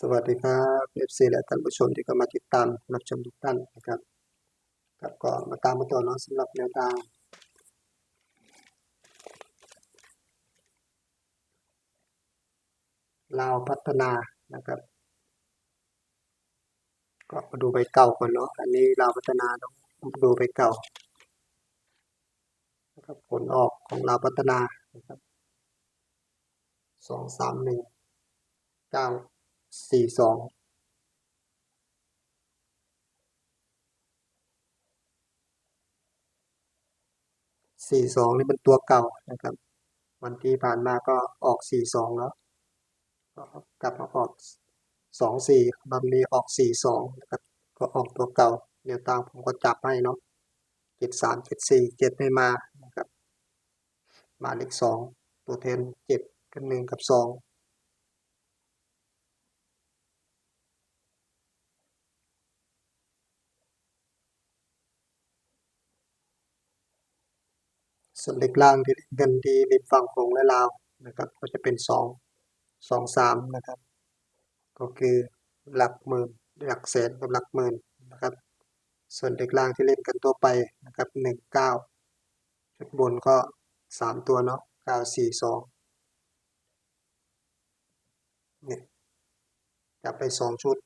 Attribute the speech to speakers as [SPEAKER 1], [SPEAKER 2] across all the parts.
[SPEAKER 1] สวัสดีครับเอฟซีและท่านผู้ชมที่เข้ามาติดตามรับชมทุกท่านนะครับครับก็มาตามมาต่อเนาะสำหรับแนวทางลาวพัฒนานะครับ ก็มาดูใบเก่าก่อนเนาะอันนี้ลาวพัฒนาต้องดูใบเก่านะครับผลออกของลาวพัฒนานะครับสองสามหนึ่งเก้า สี่สองสี่สองนี่เป็นตัวเก่านะครับ วันที่ผ่านมาก็ออกสี่สองแล้วกลับมาออกสองสี่บางนี้ออกสี่สองนะครับ ก็ออกตัวเก่าแนวตางผมก็จับให้เนาะเจ็ดสามเจ็ดสี่เจ็ดไม่มานะครับ มาเลขสองตัวแทนเจ็ดกับหนึ่งกับสอง ส่วนเลขล่างที่เงินดีริมฝั่งโขงและลาวนะครับก็จะเป็นสองสองสามนะครับ ก็คือหลักหมื่นหลักแสนกับหลักหมื่นนะครับ ส่วนเด็กล่างที่เล่นกันตัวไปนะครับหนึ่งเก้าชุดบนก็สามตัวเนาะเก้าสี่สองเนี่ยจับไปสองชุด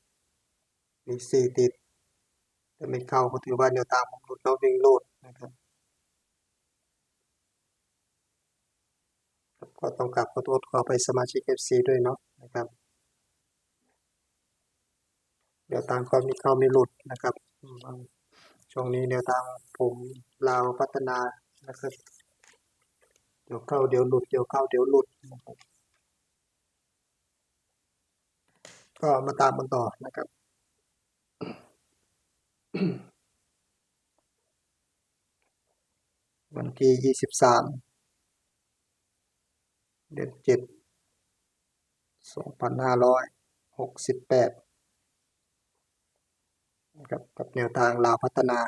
[SPEAKER 1] มีสี่ติดแต่ไม่เข้าก็ถือว่าแนวตามของรุดเนาะวิ่งโลดนะครับ ก็ต้องกลับขอโทษขอไปสมาชิก FC ด้วยเนาะนะครับ เดี๋ยวตามก็มีเข้ามีหลุดนะครับ ช่วงนี้แนวทางผมลาวพัฒนานะครับ เดี๋ยวเข้าเดี๋ยวหลุดเดี๋ยวเข้าเดี๋ยวหลุดนะครับก็มาตามกันต่อนะครับวันที่ยี่สิบสาม เดือนเจ็ดสองพันห้าร้อยหกสิบแปดนะครับกับแนวทางลาวพัฒนา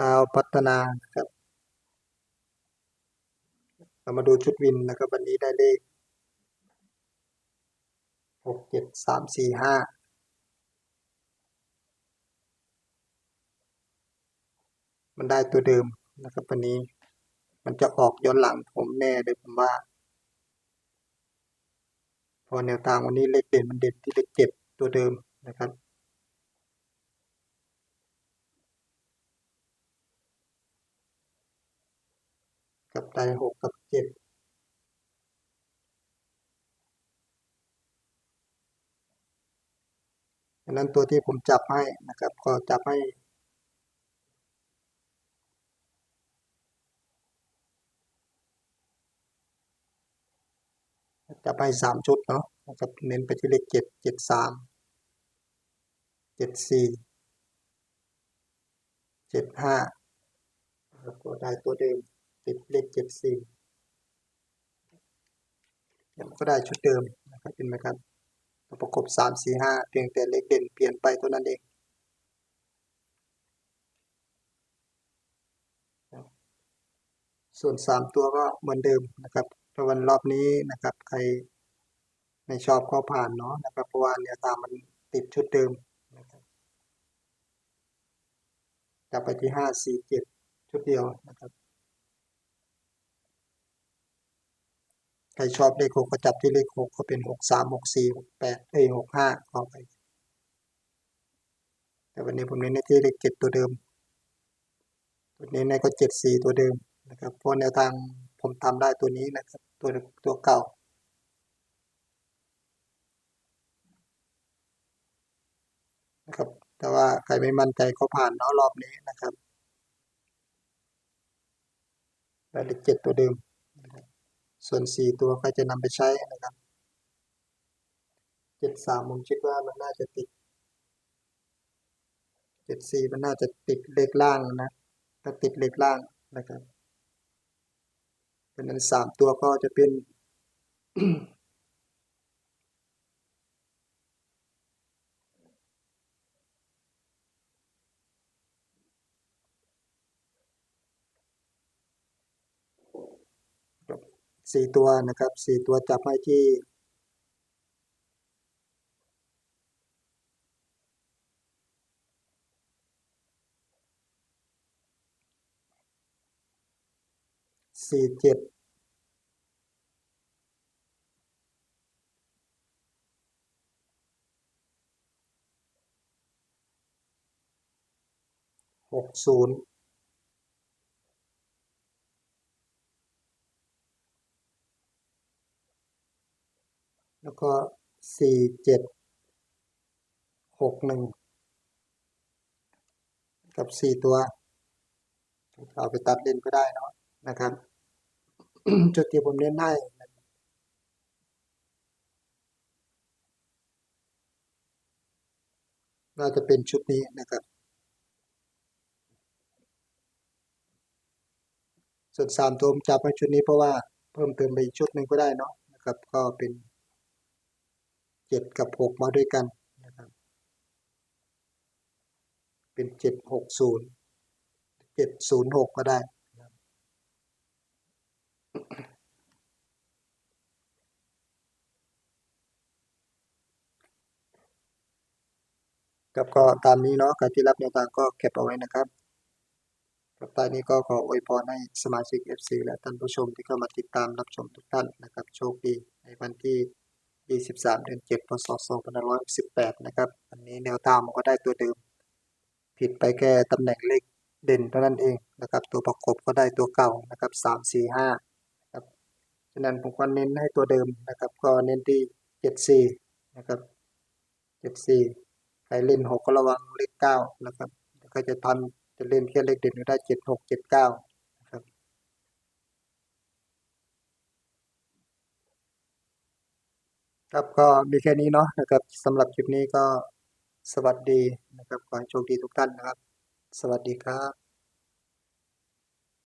[SPEAKER 1] ลาวพัฒนานะครับเรามาดูชุดวินนะครับวันนี้ได้เลข หกเจ็ดสามสี่ห้ามันได้ตัวเดิมนะครับวันนี้ มันจะออกย้อนหลังผมแน่เลยผมว่า พอแนวทางวันนี้เลขเด่นมันเด่นที่เลขเจ็ดตัวเดิมนะครับกับได้หกกับเจ็ด ดังนั้นตัวที่ผมจับให้นะครับ ก็จับให้จับให้สามชุดเนาะนะครับเน้นไปที่เลขเจ็ดเจ็ดสามเจ็ดสี่เจ็ดห้าแล้วก็ได้ตัวเดิมติดเลขเจ็ดสี่ยังก็ได้ชุดเดิมนะครับเป็นไหมครับ ประกบสามสี่ห้าเพียงแต่เลขเด่นเปลี่ยนไปเท่านั้นเองส่วนสามตัวก็เหมือนเดิมนะครับแต่วันรอบนี้นะครับ ใครไม่ชอบก็ผ่านเนาะนะครับเพราะว่าเนี่ยตามมันติดชุดเดิมนะครับกลับไปที่ห้าสี่เจ็ดชุดเดียวนะครับ ใครชอบเลขหกก็จับที่เลขหกก็เป็นหกสามหกสี่หกแปดเอ้หกห้าเข้าไป แต่วันนี้ผมเน้นในที่เลขเจ็ดตัวเดิม ตัวนี้ในก็เจ็ดสี่ตัวเดิมนะครับเพราะแนวทางผมทำได้ตัวนี้นะครับตัวตัวเก่านะครับแต่ว่าใครไม่มั่นใจก็ผ่านเนาะรอบนี้นะครับได้เลขเจ็ดตัวเดิม ส่วนสี่ตัวใครจะนำไปใช้นะครับเจ็ดสามผมคิดว่ามันน่าจะติดเจ็ดสี่มันน่าจะติดเลขล่างนะถ้าติดเลขล่างนะครับเพราะนั้นสามตัวก็จะเป็น สี่ตัวนะครับสี่ตัวจับให้ที่สี่เจ็ดหกศูนย์แล้ว ก็สี่เจ็ดหกหนึ่งกับสี่ตัวเอาไปตัดเล่นก็ได้เนาะนะครับ จุดที่ผมเน้นให้น่าจะเป็นชุดนี้นะครับ ส่วนสามตัวผมจับมาชุดนี้เพราะว่าเพิ่มเติมไปอีกชุดหนึ่งก็ได้เนาะนะครับ ก็เป็น จ็ดกับหกมาด้วยกันนะครับ เป็นเจ็ดหกศูนย์เจ็ดศูนย์หกก็ได้ครับก็ตามนี้เนาะการที่รับแนวทางก็เก็บเอาไว้นะครับครับตอนนี้ก็ขออวยพรให้สมาชิก FC และท่านผู้ชมที่เข้ามาติดตามรับชมทุกท่านนะครับ โชคดีในวันที่ 23 เดือน7พศ2518 นะครับ อันนี้แนวทางมันก็ได้ตัวเดิม ผิดไปแค่ตำแหน่งเลขเด่นเท่านั้นเองนะครับ ตัวประกบก็ได้ตัวเก่านะครับ 3 4 5ครับฉะนั้นผมก็เน้นให้ตัวเดิมนะครับ ก็เน้นที่ 74 นะครับ 74 ใครเล่น 6 ก็ระวังเลข 9 นะครับก็จะทันจะเล่นแค่เลขเด่นก็ได้ 76 79 ครับก็มีแค่นี้เนาะนะครับสำหรับคลิปนี้ก็สวัสดีนะครับขอให้โชคดีทุกท่านนะครับ สวัสดีครับ